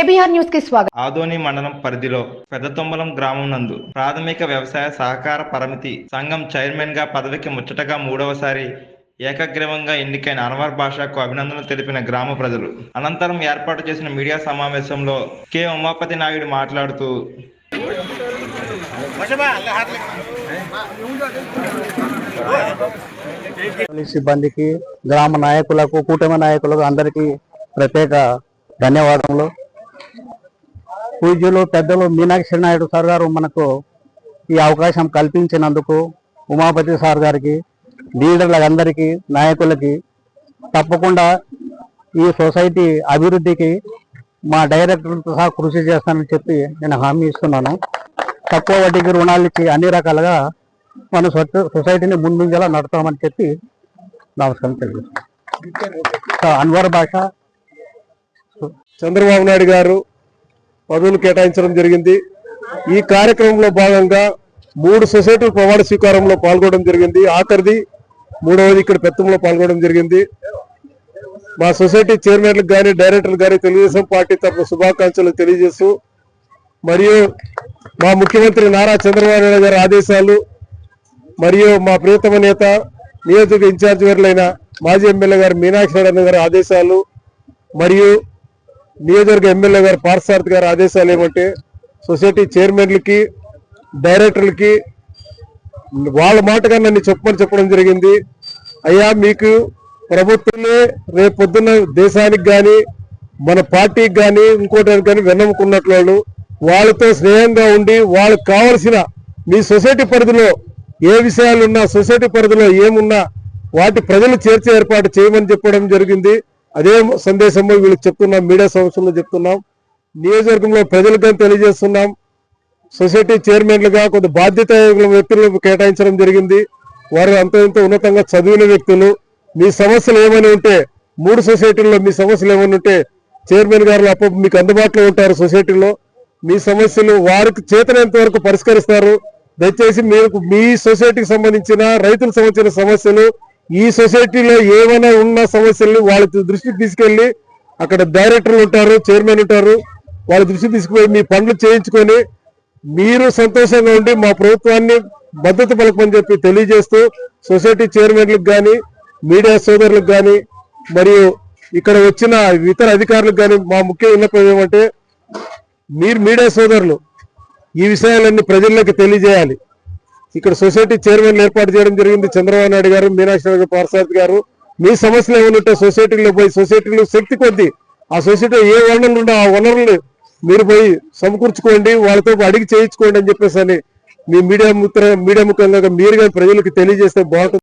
KBR న్యూస్కి స్వాగతం. ఆదోని మండలం పరిధిలో పెద్దతొమ్మలం గ్రామం నందు ప్రాథమిక వ్యవసాయ సహకార పరిమితి సంఘం చైర్మన్గా పదవికి ముచ్చటగా మూడవసారి ఏకగ్రీవంగా ఎన్నికైన అన్వర్ భాషకు అభినందనలు తెలిపిన గ్రామ ప్రజలు. అనంతరం ఏర్పాటు చేసిన మీడియా సమావేశంలో కె. ఉమాపతి నాయుడు మాట్లాడుతూ సిబ్బందికి గ్రామ నాయకులకు కూటమి నాయకులకు అందరికీ ప్రత్యేక ధన్యవాదములు. పూజ్యులు పెద్దలు మీనాక్షి నాయుడు సార్ గారు మనకు ఈ అవకాశం కల్పించినందుకు ఉమాపతి సార్ గారికి లీడర్లందరికీ నాయకులకి తప్పకుండా ఈ సొసైటీ అభివృద్ధికి మా డైరెక్టర్తో సహా కృషి చేస్తానని చెప్పి నేను హామీ ఇస్తున్నాను. తక్కువ వడ్డీకి రుణాలు ఇచ్చి అన్ని రకాలుగా మన సొసైటీని ముందుంజలా నడతామని చెప్పి నమస్కారం తెలియజేస్తాను అన్వర్ భాష. చంద్రబాబు నాయుడు గారు పదవులు కేటాయించడం జరిగింది. ఈ కార్యక్రమంలో భాగంగా మూడు సొసైటీలు ప్రమాణ స్వీకారంలో పాల్గొనడం జరిగింది. ఆఖరిది మూడవది ఇక్కడ పెత్తంలో పాల్గొనడం జరిగింది. మా సొసైటీ చైర్మన్లకు కానీ డైరెక్టర్లు కానీ తెలుగుదేశం పార్టీ తరఫున శుభాకాంక్షలు తెలియజేస్తూ మరియు మా ముఖ్యమంత్రి నారా చంద్రబాబు నాయుడు గారి ఆదేశాలు మరియు మా ప్రియతమ నేత నియోజక ఇన్ఛార్జ్ గారులైన మాజీ ఎమ్మెల్యే గారు మీనాక్షి నాయుడు గారి ఆదేశాలు మరియు నియోజకవర్గ ఎమ్మెల్యే గారు పార్సారథి గారి ఆదేశాలు ఏమంటే సొసైటీ చైర్మన్లకి డైరెక్టర్లకి వాళ్ళ మాటగా నన్ను చెప్పమని చెప్పడం జరిగింది. అయ్యా మీకు ప్రభుత్వమే రేపొద్దున దేశానికి కానీ మన పార్టీకి కానీ ఇంకోటానికి కానీ వెన్నముకున్నట్లు వాళ్ళు వాళ్ళతో స్నేహంగా ఉండి వాళ్ళకి కావలసిన మీ సొసైటీ పరిధిలో ఏ విషయాలున్నా సొసైటీ పరిధిలో ఏమున్నా వాటి ప్రజలు చేర్చే ఏర్పాటు చేయమని చెప్పడం జరిగింది. అదే సందేశంలో వీళ్ళకి చెప్తున్నాం మీడియా సంస్థల్లో చెప్తున్నాం. నియోజకవర్గంలో ప్రజలకు తెలియజేస్తున్నాం. సొసైటీ చైర్మన్లుగా కొంత బాధ్యత వ్యక్తులు కేటాయించడం జరిగింది. వారు అంత ఇంత ఉన్నతంగా చదివిన వ్యక్తులు. మీ సమస్యలు ఏమైనా ఉంటే మూడు సొసైటీల్లో మీ సమస్యలు ఏమైనా ఉంటే చైర్మన్ గారు అప్పుడు మీకు అందుబాటులో ఉంటారు సొసైటీలో. మీ సమస్యలు వారికి చేతనంత వరకు పరిష్కరిస్తారు. దయచేసి మీకు మీ సొసైటీకి సంబంధించిన రైతులకు సంబంధించిన సమస్యలు ఈ సొసైటీలో ఏమైనా ఉన్న సమస్యల్ని వాళ్ళ దృష్టికి తీసుకెళ్ళి అక్కడ డైరెక్టర్లు ఉంటారు చైర్మన్ ఉంటారు వాళ్ళ దృష్టికి తీసుకుపోయి మీ పనులు చేయించుకొని మీరు సంతోషంగా ఉండి మా ప్రభుత్వాన్ని మద్దతు పలకమని చెప్పి తెలియజేస్తూ సొసైటీ చైర్మన్లకు కానీ మీడియా సోదరులకు కానీ మరియు ఇక్కడ వచ్చిన ఇతర అధికారులకు కానీ మా ముఖ్య విన్నపం ఏమంటే మీరు మీడియా సోదరులు ఈ విషయాలన్నీ ప్రజల్లోకి తెలియజేయాలి. ఇక్కడ సొసైటీ చైర్మన్ ఏర్పాటు చేయడం జరిగింది. చంద్రబాబు నాయుడు గారు మీనాక్షి పార్సాద్ గారు. మీ సమస్యలు ఏమైనా సొసైటీలో పోయి సొసైటీలో శక్తి కొద్ది ఆ సొసైటీలో ఏ వనరులు ఉండో ఆ వనరులు మీరు పోయి సమకూర్చుకోండి వాళ్ళతో అడిగి చేయించుకోండి అని చెప్పేసి అని మీ మీడియా ముద్ర మీడియా ముఖ్యంగా మీరు కానీ ప్రజలకు తెలియజేస్తే బాగుంటుంది.